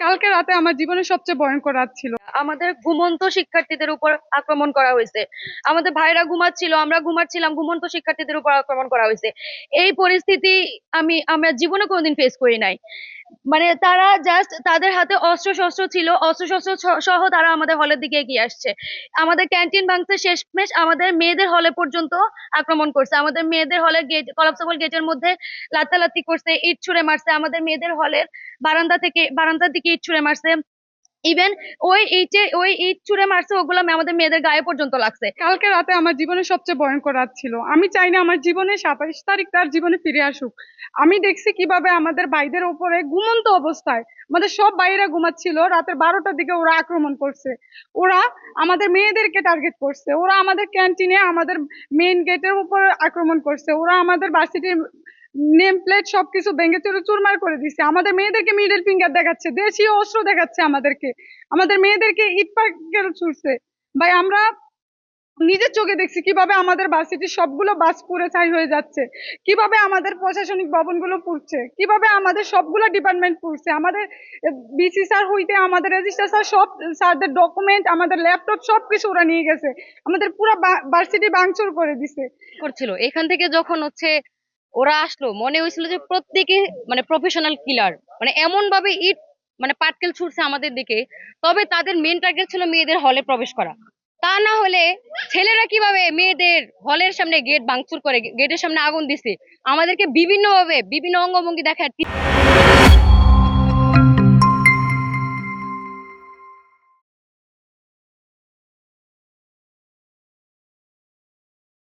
কালকে রাতে আমার জীবনের সবচেয়ে ভয়ঙ্কর রাত ছিল। আমাদের ঘুমন্ত শিক্ষার্থীদের উপর আক্রমণ করা হয়েছে। আমাদের ভাইরা ঘুমাচ্ছিল, আমরা ঘুমাচ্ছিলাম, ঘুমন্ত শিক্ষার্থীদের উপর আক্রমণ করা হয়েছে। এই পরিস্থিতি আমি, আমরা জীবনে কোনোদিন ফেস করি নাই। মানে তারা জাস্ট তাদের হাতে অস্ত্র শস্ত্র ছিল অস্ত্র শস্ত্র সহ তারা আমাদের হলের দিকে এগিয়ে আসছে। আমাদের ক্যান্টিন ভাঙতে শেষমেশ, আমাদের মেয়েদের হলে পর্যন্ত আক্রমণ করছে। আমাদের মেয়েদের হলে গেট কলাপসাবল গেটের মধ্যে লাত্তালাত্তি করছে, ইট ছুঁড়ে মারছে। আমাদের মেয়েদের হলের বারান্দা থেকে, বারান্দার দিকে ইট ছুঁড়ে মারছে। ইভেন ওই ইটে ওই ইট ছুঁড়ে মারছে, ওগুলো আমাদের মেয়েদের গায়ে পর্যন্ত লাগছে। কালকে রাতে আমার জীবনের সবচেয়ে ভয়ঙ্কর রাত ছিল। আমি চাই না আমার জীবনে সাতাইশ তারিখ তার জীবনে ফিরে আসুক। আমি দেখছি কীভাবে আমাদের ভাইদের উপরে ঘুমন্ত অবস্থায়, আমাদের সব ভাইয়েরা ঘুমাচ্ছিল, রাতের বারোটার দিকে ওরা আক্রমণ করছে। ওরা আমাদের মেয়েদেরকে টার্গেট করছে। ওরা আমাদের ক্যান্টিনে আমাদের মেন গেটের উপর আক্রমণ করছে। ওরা আমাদের ভার্সিটির নেম প্লেট সবকিছু ভেঙে চুরে চুরমার করে দিচ্ছে আমাদের মেয়েদেরকে মিডল ফিঙ্গার দেখাচ্ছে, দেশীয় অস্ত্র দেখাচ্ছে আমাদেরকে। আমাদের মেয়েদেরকে ইট ছুড়ছে। ভাই, আমরা নিজের চোখে দেখছি কীভাবে আমাদের ভার্সিটির সবগুলো বাস পুড়ে ছাই হয়ে যাচ্ছে। কীভাবে আমাদের প্রশাসনিক ভবনগুলো পুড়ছে। কীভাবে আমাদের সবগুলো ডিপার্টমেন্ট পুড়ছে। আমাদের বিসি স্যার হইতে আমাদের রেজিস্ট্রার স্যার সব স্যারদের ডকুমেন্ট আমাদের ল্যাপটপ সব কিছু ওরা নিয়ে গেছে। আমাদের পুরো ভার্সিটি ভাঙচুর করে দিছে। করছিল। এখান থেকে যখন হচ্ছে ওরা আসলো। মনে হয়েছিল যে প্রত্যেকে মানে প্রফেশনাল কিলার মানে এমন ভাবে ইট মানে পাটকেল ছুটছে আমাদের দিকে। তবে তাদের মেন টার্গেট ছিল মেয়েদের হলে প্রবেশ করা। তা না হলে ছেলেরা কীভাবে মেয়েদের হলের সামনে গেট ভাঙচুর করে গেটের সামনে আগুন দিছে? আমাদেরকে বিভিন্নভাবে, বিভিন্ন অঙ্গভঙ্গি দেখায়।